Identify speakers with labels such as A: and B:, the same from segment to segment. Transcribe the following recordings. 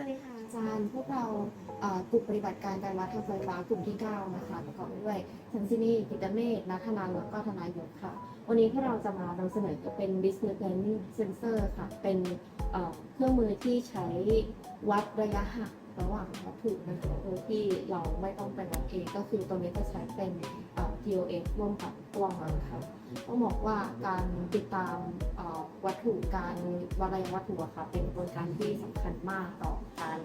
A: วัสดีค่ะ
B: อาจารย์พวกเรากลุ่มปฏิบัติการการวัดทางไฟฟ้ากลุ่มที่ 9 นะคะประกอบด้วยทันซินีกิตเมธนัทนันแล้วก็ทนายยกค่ะ วันนี้พวกเราจะมานำเสนอเป็น business planning sensor ค่ะ เป็นเครื่องมือที่ใช้วัดระยะห่าง ระหว่างวัตถุนะคะโดยที่เราไม่ต้องไปวัดเองก็คือตัวนี้จะใช้เป็น TOS ร่วมกับกล้องนะคะต้องบอกว่าการติดตามวัตถุการวัดระยะวัตถุค่ะเป็นกระบวนการที่สำคัญมากต่อการ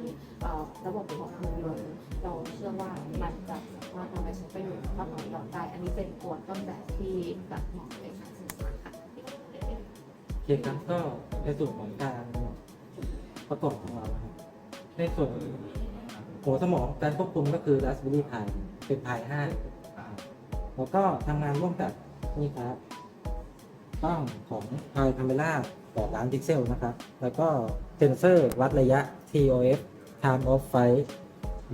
B: ระบบของหุ่นยนต์เราเชื่อว่ามันจะสามารถนำไปใช้ประโยชน์กับของเราได้อันนี้เป็นตัวต้นแบบที่แบบเหมาะในการสื่อสารค่ะ
C: โอเคครับก็ในส่วนของการประกอบของเรานะครับ ในส่วนหัวสมองการควบคุมก็คือ Raspberry Pi เป็น Pi 5แล้วก็ทำงานร่วมกับนี่ครับกล้องของ Pi Camera 8ล้านพิกเซลนะครับ แล้วก็เซนเซอร์วัดระยะ TOF Time of Flight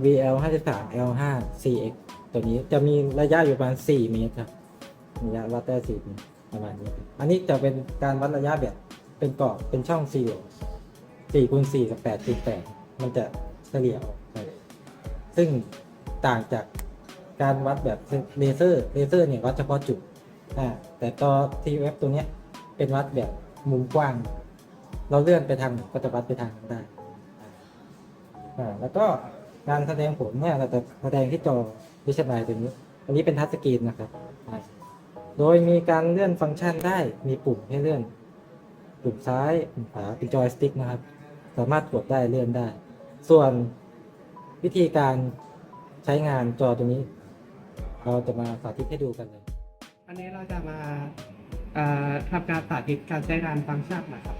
C: VL 53 L 5 CX ตัวนี้จะมีระยะอยู่ประมาณ 4 เมตรครับระยะวัดได้4เมตรประมาณนี้ครับอันนี้จะเป็นการวัดระยะแบบเป็นกรอบเป็นช่องสี่เหลี่ยมสี่คูณสี่กับแปดคูณแปด มันจะเฉลี่ยออกไปซึ่งต่างจากการวัดแบบเลเซอร์เลเซอร์เนี่ยวัดเฉพาะจุดอ่าแต่ตัว TF ตัวเนี้ยเป็นวัดแบบมุมกว้าง เราเลื่อนไปทางก็จะวัดไปทางได้อ่าแล้วก็การแสดงผลเนี่ยเราจะแสดงที่จอวิชนาตัวนี้ อันนี้เป็นทัชสกรีนนะครับ โดยมีการเลื่อนฟังก์ชันได้มีปุ่มให้เลื่อน ปุ่มซ้ายปุ่มขวาเป็นจอยสติ๊กนะครับ สามารถกดได้เลื่อนได้ ส่วนวิธีการใช้งานจอตัวนี้ เราจะมาสาธิตให้ดูกันเลย
D: อันนี้เราจะมาเอ่อทำการสาธิตการใช้งานฟังก์ชันนะครับ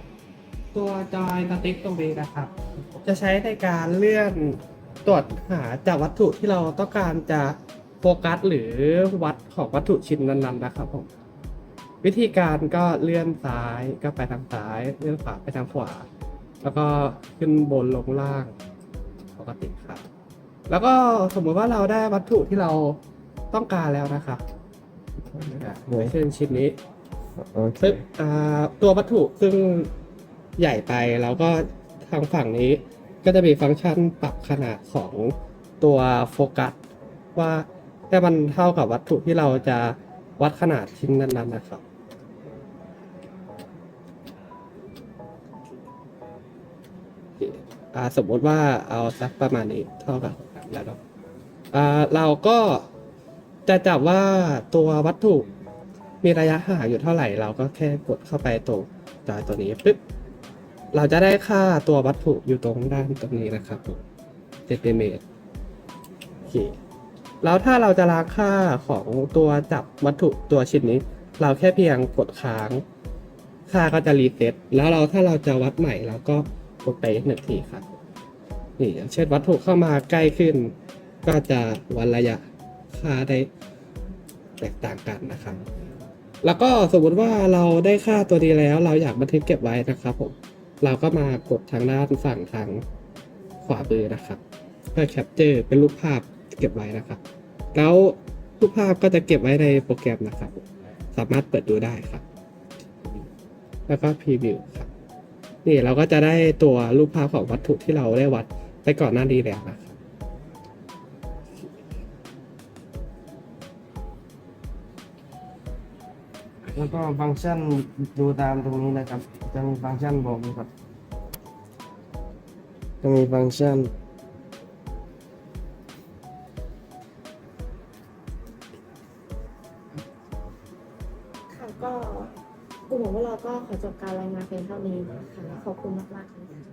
D: ตัวจอยสติ๊กตรงนี้นะครับ จะใช้ในการเลื่อนตรวจหาจากวัตถุที่เราต้องการจะโฟกัสหรือวัดของวัตถุชิ้นนั้นๆนะครับผมวิธีการก็เลื่อนซ้ายก็ไปทางซ้าย เลื่อนขวาไปทางขวา แล้วก็ขึ้นบนลงล่าง ปกติครับ แล้วก็สมมุติว่าเราได้วัตถุที่เราต้องการแล้วนะครับเช่นชิ้นนี้
C: โอเค
D: ซึ่งอ่าตัววัตถุซึ่งใหญ่ไปแล้วก็ทางฝั่งนี้ก็จะมีฟังก์ชันปรับขนาดของตัวโฟกัสว่าให้มันเท่ากับวัตถุที่เราจะวัดขนาดชิ้นนั้นๆนะครับอ่า สมมติว่าเอาสักประมาณนี้เท่ากับแล้วเนาะอ่าเราก็จะจับว่าตัววัตถุมีระยะห่างอยู่เท่าไหร่ เราก็แค่กดเข้าไปตรงจอยตัวนี้ปึ๊บเราจะได้ค่าตัววัตถุอยู่ตรงด้านตรงนี้นะครับเซนติเมตรโอเคแล้วถ้าเราจะล้างค่าของตัวจับวัตถุตัวชิ้นนี้ เราแค่เพียงกดค้าง ค่าก็จะรีเซ็ตแล้วเราถ้าเราจะวัดใหม่เราก็ กดไปหนึ่งทีครับ นี่อย่างเช่นวัตถุเข้ามาใกล้ขึ้น ก็จะวัดระยะค่าได้แตกต่างกันนะครับ แล้วก็สมมติว่าเราได้ค่าตัวนี้แล้ว เราอยากบันทึกเก็บไว้นะครับผมเราก็มากดทางด้านฝั่งทางขวามือนะครับ เพื่อแคปเจอร์เป็นรูปภาพเก็บไว้นะครับ แล้วรูปภาพก็จะเก็บไว้ในโปรแกรมนะครับ สามารถเปิดดูได้ครับ แล้วก็พรีวิวครับ นี่เราก็จะได้ตัวรูปภาพของวัตถุที่เราได้วัดไปก่อนหน้านี้แล้วนะครับ
E: แล้วก็ฟังก์ชันดูตามตรงนี้นะครับ จะมีฟังก์ชันบอกอยู่ครับ จะมีฟังก์ชัน
B: ค่ะก็ กลุ่มของพวกเราก็ขอจบการรายงานเพียงเท่านี้นะคะขอบคุณมากๆค่ะ